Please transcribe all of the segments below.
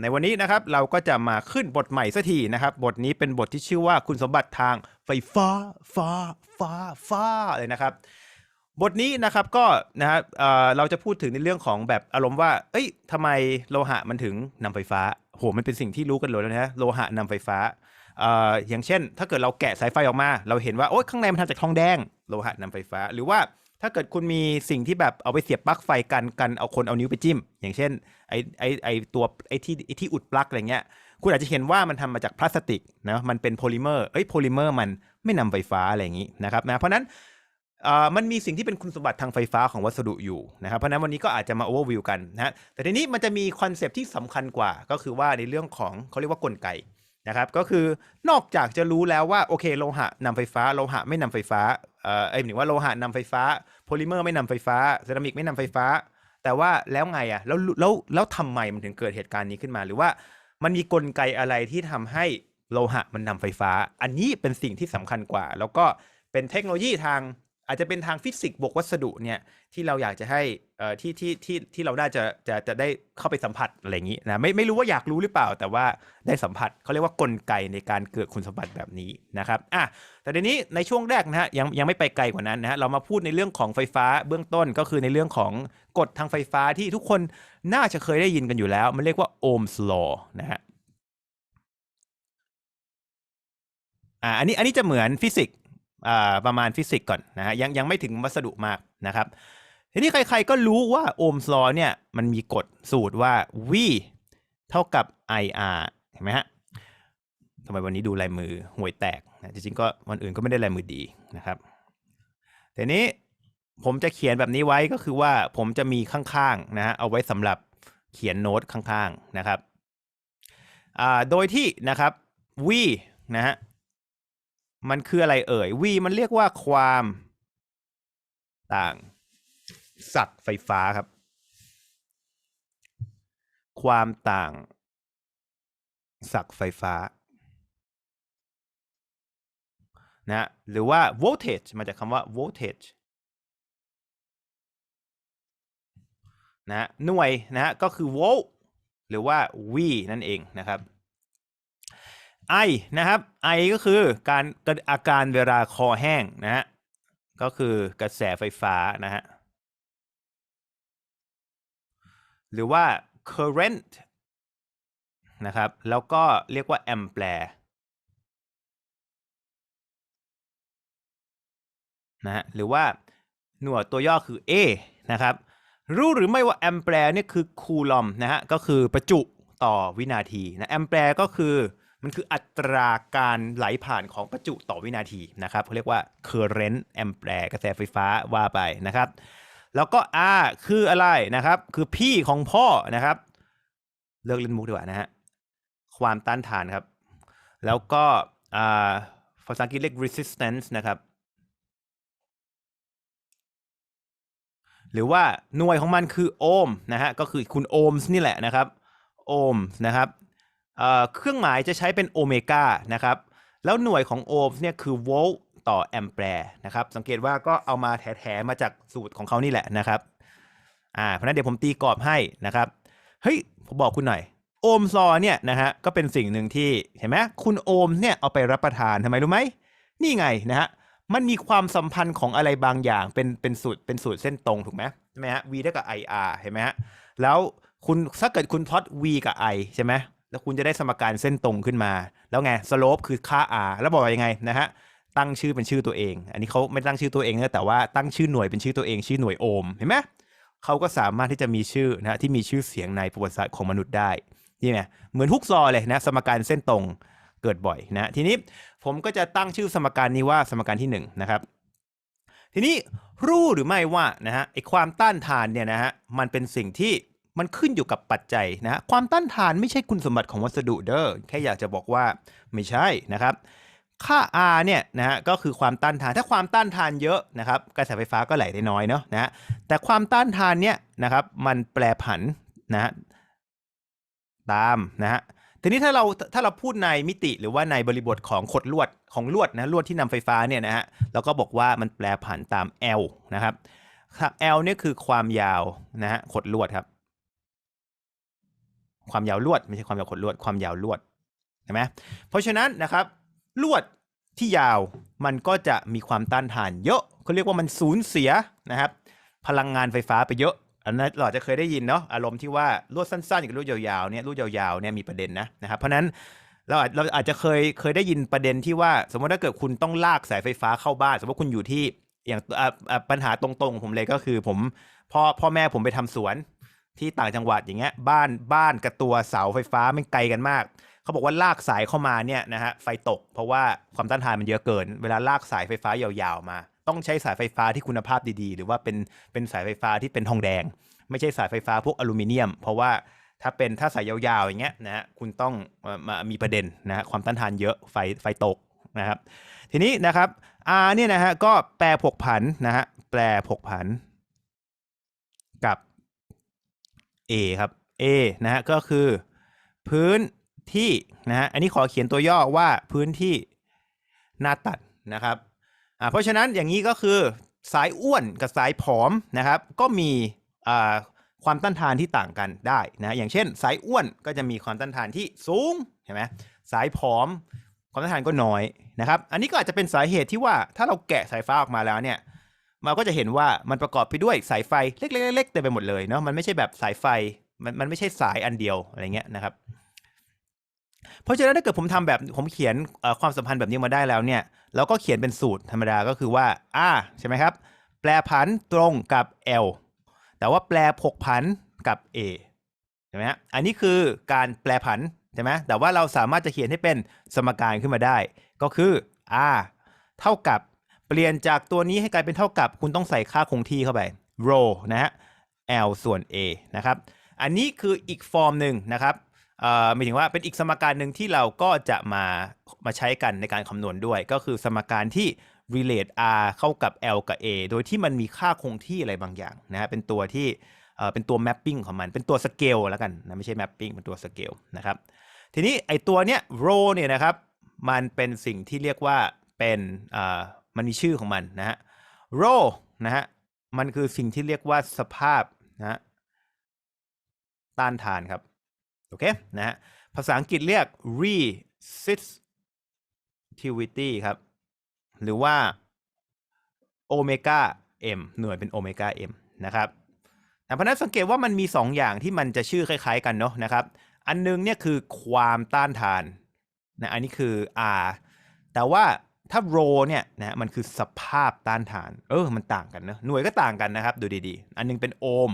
ในวันนี้นะครับเราก็จะมาขึ้นบทใหม่สักทีนะครับ บทนี้เป็นบทที่ชื่อว่าคุณสมบัติทางไฟฟ้าฟ้าฟ้าฟ้าเลยนะครับ บทนี้นะครับก็นะฮะเอ่อเราจะพูดถึงในเรื่องของแบบอารมณ์ว่า เอ้ยทำไมโลหะมันถึงนำไฟฟ้าโหมันเป็นสิ่งที่รู้กันเลยแล้วนะโลหะนำไฟฟ้าเอ่ออย่างเช่น ถ้าเกิดเราแกะสายไฟออกมา เราเห็นว่าโอ๊ยข้างในมันทำจากทองแดงโลหะนำไฟฟ้า หรือว่า ถ้าเกิดคุณมีสิ่งที่แบบเอาไปเสียบปลั๊กไฟกันกันเอาคนเอานิ้วไปจิ้ม อย่างเช่นไอไอไอตัวไอที่ไอที่อุดปลั๊กอะไรเงี้ย คุณอาจจะเห็นว่ามันทำมาจากพลาสติกนะมันเป็นโพลิเมอร์เอ้ยโพลิเมอร์มันไม่นำไฟฟ้าอะไรอย่างนี้นะครับนะเพราะนั้นเอ่อมันมีสิ่งที่เป็นคุณสมบัติทางไฟฟ้าของวัสดุอยู่นะครับเพราะนั้นวันนี้ก็อาจจะมาโอเวอร์วิวกันนะแต่ทีนี้มันจะมีคอนเซปที่สำคัญกว่า ก็คือว่าในเรื่องของเขาเรียกว่ากลไกนะครับก็คือนอกจากจะรู้แล้วว่าโอเคโลหะนำไฟฟ้าโลหะไม่นำไฟฟ้า เอ่อไอ้ยหมายถึงว่าโลหะนำไฟฟ้าโพลิเมอร์ไม่นำไฟฟ้าเซรามิกไม่นำไฟฟ้า แต่ว่าแล้วไงอะแล้วแล้วแล้วทำไมมันถึงเกิดเหตุการณ์นี้ขึ้นมา หรือว่ามันมีกลไกอะไรที่ทำให้โลหะมันนำไฟฟ้า อันนี้เป็นสิ่งที่สำคัญกว่า แล้วก็เป็นเทคโนโลยีทาง อาจจะเป็นทางฟิสิกส์บวกวัสดุเนี่ยที่เราอยากจะให้เอ่อที่ที่ที่ที่เราได้จะจะจะได้เข้าไปสัมผัสอะไรอย่างนี้นะไม่ไม่รู้ว่าอยากรู้หรือเปล่า แต่ว่าได้สัมผัสเขาเรียกว่ากลไกในการเกิดคุณสมบัติแบบนี้นะครับอะแต่ทีนี้ในช่วงแรกนะฮะยังยังไม่ไปไกลกว่านั้นนะฮะเรามาพูดในเรื่องของไฟฟ้าเบื้องต้นก็คือในเรื่องของกฎทางไฟฟ้าที่ทุกคนน่าจะเคยได้ยินกันอยู่แล้ว มันเรียกว่า Ohm's law นะฮะอ่าอันนี้อันนี้จะเหมือนฟิสิกส์ ประมาณฟิสิกส์ก่อนนะฮะยังยังไม่ถึงวัสดุมากนะครับ ทีนี้ใครๆก็รู้ว่าโอห์มส์ลอเนี่ยมันมีกฎสูตรว่า V เท่ากับ IR เห็นไหมฮะทำไมวันนี้ดูลายมือห่วยแตกนะจริงๆก็วันอื่นก็ไม่ได้ลายมือดีนะครับทีนี้ผมจะเขียนแบบนี้ไว้ก็คือว่าผมจะมีข้างๆนะฮะเอาไว้สำหรับเขียนโน้ตข้างๆนะครับโดยที่นะครับ V นะฮะ มันคืออะไรเอ่ย V มันเรียกว่าความต่างศักไฟฟ้าครับ ความต่างศักไฟฟ้านะหรือว่า voltage มาจากคำว่า voltage นะหน่วยนะฮะก็คือ volt หรือว่า V นั่นเองนะครับ I นะครับ I ก็คือการอาการเวลาคอแห้งนะฮะก็คือกระแสไฟฟ้านะฮะหรือว่า current นะครับ แล้วก็เรียกว่า ampere นะฮะหรือว่าหน่วยตัวย่อคือ A นะครับ รู้หรือไม่ว่า ampere เนี่คือคูลอมนะฮะก็คือประจุต่อวินาทีนะ ampere ก็คือ มันคืออัตราการไหลผ่านของประจุต่อวินาทีนะครับเขาเรียกว่า current ampere กระแสไฟฟ้าว่าไปนะครับ แล้วก็ R คืออะไรนะครับ คือพี่ของพ่อนะครับ เลิกเล่นมุกดีกว่านะฮะความต้านทานครับ แล้วก็อ่าภาษาอังกฤษเรียก resistance นะครับ หรือว่าหน่วยของมันคือโอห์มนะฮะก็คือคุณโอห์มส์นี่แหละนะครับโอห์มนะครับ เครื่องหมายจะใช้เป็นโอเมก้านะครับ แล้วหน่วยของโอห์มเนี่ยคือโวลต์ต่อแอมแปร์นะครับ สังเกตว่าก็เอามาแถๆมาจากสูตรของเขานี่แหละนะครับ อ่า เพราะนั้นเดี๋ยวผมตีกรอบให้นะครับ เฮ้ย ผมบอกคุณหน่อย โอห์มส์ลอเนี่ยนะฮะ ก็เป็นสิ่งหนึ่งที่เห็นไหมคุณโอห์มเนี่ยเอาไปรับประทานทำไมรู้ไหม นี่ไงนะฮะ มันมีความสัมพันธ์ของอะไรบางอย่าง เป็น เป็นสูตร เป็นสูตรเส้นตรงถูกไหมใช่ไหมฮะ v เท่ากับ ir เห็นไหมฮะ แล้วคุณ ถ้าเกิดคุณพลอต v กับ i ใช่ไหม แล้วคุณจะได้สมการเส้นตรงขึ้นมา แล้วไงสโลปคือค่า r แล้วบอกว่ายังไงนะฮะตั้งชื่อเป็นชื่อตัวเอง อันนี้เขาไม่ตั้งชื่อตัวเองนะแต่ว่าตั้งชื่อหน่วยเป็นชื่อตัวเอง ชื่อหน่วยโอห์มเห็นไหมเขาก็สามารถที่จะมีชื่อนะที่มีชื่อเสียงในประวัติศาสตร์ของมนุษย์ได้นี่ไงเหมือนฮุกซอเลยนะ สมการเส้นตรงเกิดบ่อยนะ ทีนี้ผมก็จะตั้งชื่อสมการนี้ว่าสมการที่หนึ่งนะครับ ทีนี้รู้หรือไม่ว่านะฮะไอความต้านทานเนี่ยนะฮะมันเป็นสิ่งที่ มันขึ้นอยู่กับปัจจัยนะความต้านทานไม่ใช่คุณสมบัติของวัสดุเด้อแค่อยากจะบอกว่าไม่ใช่นะครับ ค่า R เนี่ยนะฮะก็คือความต้านทานถ้าความต้านทานเยอะนะครับกระแสไฟฟ้าก็ไหลได้น้อยเนาะนะฮะแต่ความต้านทานเนี่ยนะครับมันแปรผันนะฮะตามนะฮะทีนี้ถ้าเราถ้าเราพูดในมิติหรือว่าในบริบทของขดลวดของลวดนะลวดที่นำไฟฟ้าเนี่ยนะฮะเราก็บอกว่ามันแปรผันตาม L นะครับครับ L เนี่ยคือความยาวนะฮะขดลวดครับ ความยาวลวด ไม่ใช่ความยาวขดลวด ความยาวลวดเห็นไหมเพราะฉะนั้นนะครับลวดที่ยาวมันก็จะมีความต้านทานเยอะเขาเรียกว่ามันสูญเสียนะครับ พลังงานไฟฟ้าไปเยอะอันนั้นเราอาจจะเคยได้ยินเนาะอารมณ์ที่ว่าลวดสั้นๆกับลวดยาวๆเนี่ยลวดยาวๆเนี่ยมีประเด็นนะนะครับเพราะนั้นเราอาจเราอาจจะเคยเคยได้ยินประเด็นที่ว่า สมมติถ้าเกิดคุณต้องลากสายไฟฟ้าเข้าบ้าน สมมติคุณอยู่ที่อย่างอะอะปัญหาตรงๆของผมเลยก็คือผมพ่อพ่อแม่ผมไปทำสวน ที่ต่างจังหวัดอย่างเงี้ยบ้านบ้านกับตัวเสาไฟฟ้าไม่ไกลกันมาก เขาบอกว่าลากสายเข้ามาเนี่ยนะฮะไฟตก เพราะว่าความต้านทานมันเยอะเกิน เวลาลากสายไฟฟ้ายาวๆมา ต้องใช้สายไฟฟ้าที่คุณภาพดีๆ หรือว่าเป็นเป็นสายไฟฟ้าที่เป็นทองแดง ไม่ใช่สายไฟฟ้าพวกอลูมิเนียม เพราะว่าถ้าเป็นถ้าสายยาวๆอย่างเงี้ยนะฮะคุณต้องมามีประเด็นนะฮะความต้านทานเยอะไฟไฟตกนะครับทีนี้นะครับ R เนี่ยนะฮะก็แปรผกผันนะฮะแปรผกผันกับ A ครับ A นะฮะก็คือ พื้นที่นะฮะอันนี้ขอเขียนตัวย่อว่าพื้นที่หน้าตัดนะครับอ่าเพราะฉะนั้นอย่างนี้ก็คือสายอ้วนกับสายผอมนะครับ ก็มีอ่าความต้านทานที่ต่างกันได้นะอย่างเช่น สายอ้วนก็จะมีความต้านทานที่สูงเห็นไหมสายผอมความต้านทานก็น้อยนะครับ อันนี้ก็อาจจะเป็นสาเหตุที่ว่าถ้าเราแกะสายฟ้าออกมาแล้วเนี่ย เราก็จะเห็นว่ามันประกอบไปด้วยสายไฟเล็กๆๆๆเต็มไปหมดเลยเนาะมันไม่ใช่แบบสายไฟมันมันไม่ใช่สายอันเดียวอะไรเงี้ยนะครับ เพราะฉะนั้นถ้าเกิดผมทำแบบผมเขียนความสัมพันธ์แบบนี้มาได้แล้วเนี่ยเราก็เขียนเป็นสูตรธรรมดาก็คือว่า R ใช่ไหมครับ แปรผันตรงกับ L แต่ว่าแปรผกผันกับ A ใช่ไหมฮะอันนี้คือการแปลผันใช่ไหมแต่ว่าเราสามารถจะเขียนให้เป็นสมการขึ้นมาได้ ก็คือ r เท่ากับ เปลี่ยนจากตัวนี้ให้กลายเป็นเท่ากับ คุณต้องใส่ค่าคงที่เข้าไป rho นะฮะ l ส่วน a นะครับ อันนี้คืออีกฟอร์มหนึ่งนะครับเอ่อหมายถึงว่าเป็นอีกสมการหนึ่งที่เราก็จะมามาใช้กันในการคำนวณด้วย ก็คือสมการที่ relate r เข้ากับ l กับ a โดยที่มันมีค่าคงที่อะไรบางอย่างนะฮะเป็นตัวที่เอ่อเป็นตัว mapping ของมัน เป็นตัว scale แล้วกันนะไม่ใช่ mapping เป็นตัว scale นะครับ ทีนี้ไอตัวเนี้ย rho เนี่ยนะครับ มันเป็นสิ่งที่เรียกว่าเป็นอ่า มันมีชื่อของมันนะฮะ rho นะฮะ มันคือสิ่งที่เรียกว่าสภาพนะฮะต้านทานครับ โอเค นะฮะ ภาษาอังกฤษเรียก resistivity ครับ หรือว่าโอเมก้า m หน่วยเป็นโอเมก้า m นะครับแต่เพราะนั้นสังเกตว่ามันมี 2 อย่างที่มันจะชื่อคล้าย ๆ กันเนาะนะครับ อันนึงเนี่ยคือความต้านทานนะอันนี้คือ R แต่ว่า ถ้า rho เนี่ยนะมันคือสภาพต้านทาน เออ มันต่างกันเนะหน่วยก็ต่างกันนะครับ ดูดีๆ อันนึงเป็นโอห์ม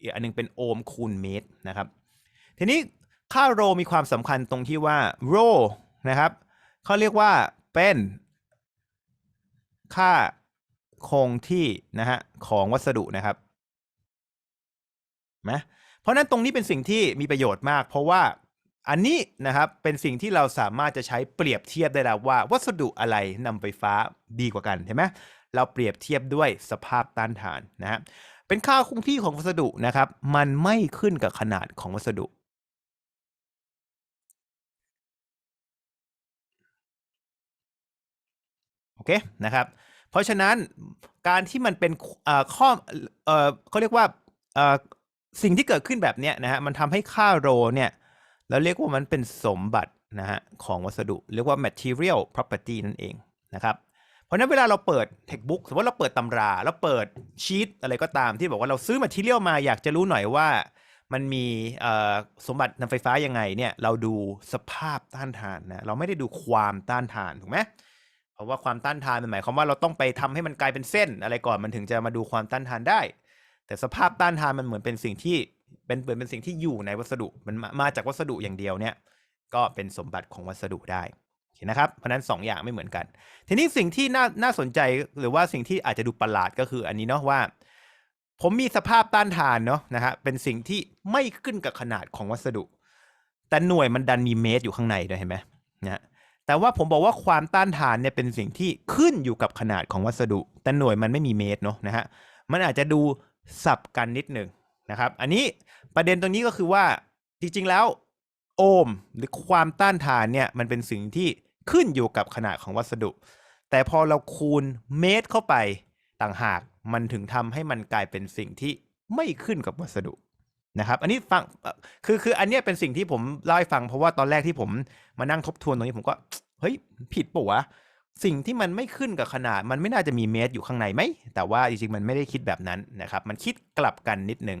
อีกอันนึงเป็นโอห์มคูณเมตรนะครับ ทีนี้ค่า rho มีความสำคัญตรงที่ว่า rho นะครับเขาเรียกว่าเป็นค่าคงที่นะฮะของวัสดุนะครับไหมเพราะนั้นตรงนี้เป็นสิ่งที่มีประโยชน์มาก เพราะว่า อันนี้นะครับเป็นสิ่งที่เราสามารถจะใช้เปรียบเทียบได้แล้วว่า วัสดุอะไรนำไฟฟ้าดีกว่ากันเห็นไหมเราเปรียบเทียบด้วยสภาพต้านทานนะฮะเป็นค่าคงที่ของวัสดุนะครับ มันไม่ขึ้นกับขนาดของวัสดุโอเคนะครับเพราะฉะนั้นการที่มันเป็นข้อเออเขาเรียกว่าสิ่งที่เกิดขึ้นแบบนี้นะฮะมันทำให้ค่าโรเนี่ย เราเรียกว่ามันเป็นสมบัตินะฮะของวัสดุ เรียกว่า material property นั่นเองนะครับเพราะนั้นเวลาเราเปิด textbook สมมติเราเปิดตำราแล้วเปิดชีตอะไรก็ตามที่บอกว่าเราซื้อ material มาอยากจะรู้หน่อยว่ามันมีสมบัตินำไฟฟ้ายังไงเนี่ยเราดูสภาพต้านทานนะเราไม่ได้ดูความต้านทานถูกไหมเพราะว่าความต้านทานมันหมายความว่าเราต้องไปทำให้มันกลายเป็นเส้นอะไรก่อนมันถึงจะมาดูความต้านทานได้ แต่สภาพต้านทานมันเหมือนเป็นสิ่งที่ เป็นเหมือนเป็นสิ่งที่อยู่ในวัสดุมันมามาจากวัสดุอย่างเดียวเนี่ย ก็เป็นสมบัติของวัสดุได้โอเคนะครับเพราะนั้นสองอย่างไม่เหมือนกัน ทีนี้สิ่งที่น่าน่าสนใจหรือว่าสิ่งที่อาจจะดูประหลาดก็คืออันนี้เนาะว่า ผมมีสภาพต้านทานเนาะนะฮะเป็นสิ่งที่ไม่ขึ้นกับขนาดของวัสดุ แต่หน่วยมันดันมีเมตรอยู่ข้างในด้วยเห็นไหมนะแต่ว่าผมบอกว่าความต้านทานเนี่ยเป็นสิ่งที่ขึ้นอยู่กับขนาดของวัสดุ แต่หน่วยมันไม่มีเมตรเนาะนะฮะมันอาจจะดูสับกันนิดหนึ่ง นะครับ อันนี้ประเด็นตรงนี้ก็คือว่าจริงๆแล้ว โอห์มหรือความต้านทานเนี่ยมันเป็นสิ่งที่ขึ้นอยู่กับขนาดของวัสดุ แต่พอเราคูณเมตรเข้าไปต่างหากมันถึงทำให้มันกลายเป็นสิ่งที่ไม่ขึ้นกับวัสดุนะครับ อันนี้ฟังคือคืออันนี้เป็นสิ่งที่ผมเล่าให้ฟังเพราะว่าตอนแรกที่ผมมานั่งทบทวนตรงนี้ผมก็เฮ้ยผิดปะวะสิ่งที่มันไม่ขึ้นกับขนาด มันไม่น่าจะมีเมตรอยู่ข้างในไหม แต่ว่าจริงๆ มันไม่ได้คิดแบบนั้นนะครับ มันคิดกลับกันนิดนึง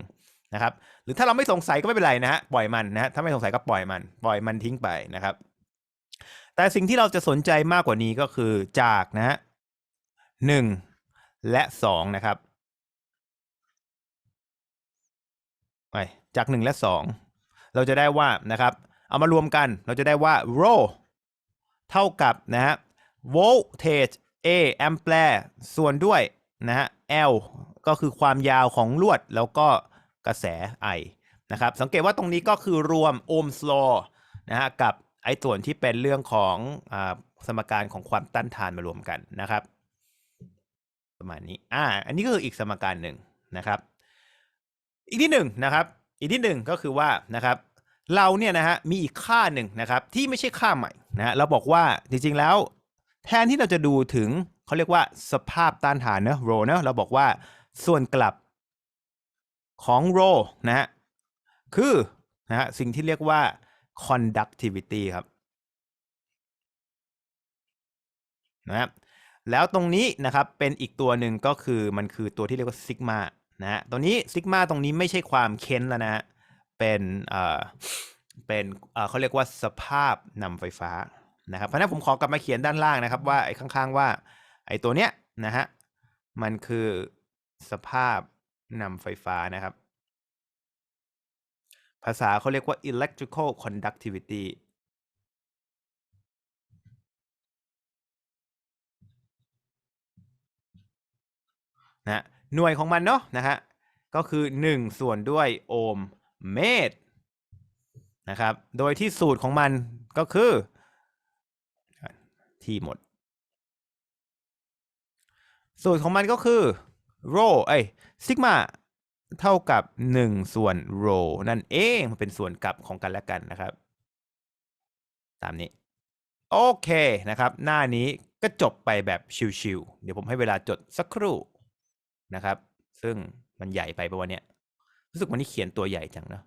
นะครับ หรือถ้าเราไม่สงสัยก็ไม่เป็นไรนะฮะปล่อยมันนะฮะถ้าไม่สงสัยก็ปล่อยมัน ปล่อยมันทิ้งไปนะครับ แต่สิ่งที่เราจะสนใจมากกว่านี้ก็คือจากนะฮะหนึ่งและสองนะครับไปจากหนึ่งและสองเราจะได้ว่านะครับ เอามารวมกันเราจะได้ว่า rho เท่ากับนะฮะ voltage A ampere ส่วนด้วยนะฮะ L ก็คือความยาวของลวดแล้วก็ กระแส I นะครับสังเกตว่าตรงนี้ก็คือรวม Ohm's law นะฮะกับไอ้ส่วนที่เป็นเรื่องของอสมการของความต้านทานมารวมกันนะครับ ประมาณนี้อ่าอันนี้ก็คืออีกสมการหนึ่งนะครับ อีกที่หนึ่งนะครับอีกที่หนึ่งก็คือว่านะครับเราเนี่ยนะฮะมีอีกค่าหนึ่งนะครับที่ไม่ใช่ค่าใหม่นะฮะเราบอกว่าจริงๆแล้ว แทนที่เราจะดูถึงเขาเรียกว่าสภาพต้านทานเนอะโรเนอะเราบอกว่าส่วนกลับ ของโรนะฮะคือนะฮะสิ่งที่เรียกว่า conductivity ครับนะครับแล้วตรงนี้นะครับเป็นอีกตัวหนึ่งก็คือมันคือตัวที่เรียกว่าซิกมานะฮะตัวนี้ซิกมาตรงนี้ไม่ใช่ความเค้นแล้วนะฮะเป็นเอ่อเป็นเอ่อเขาเรียกว่าสภาพนำไฟฟ้านะครับเพราะฉะนั้นผมขอกลับมาเขียนด้านล่างนะครับว่าไอ้ข้างๆว่าไอ้ตัวเนี้ยนะฮะมันคือสภาพ นำไฟฟ้านะครับ ภาษาเขาเรียกว่า electrical conductivity นะหน่วยของมันเนาะนะฮะก็คือ 1 ส่วนด้วยโอห์มเมตรนะครับ โดยที่สูตรของมันก็คือ ที่หมด สูตรของมันก็คือ โรเอ้ยซิกมาเท่ากับ 1 ส่วนโรนั่นเองมันเป็นส่วนกลับของกันและกันนะครับ ตามนี้ โอเคนะครับ หน้านี้ก็จบไปแบบชิวๆเดี๋ยวผมให้เวลาจดสักครู่นะครับ ซึ่งมันใหญ่ไปปะวันเนี้ยรู้สึกวันนี้เขียนตัวใหญ่จังเนาะ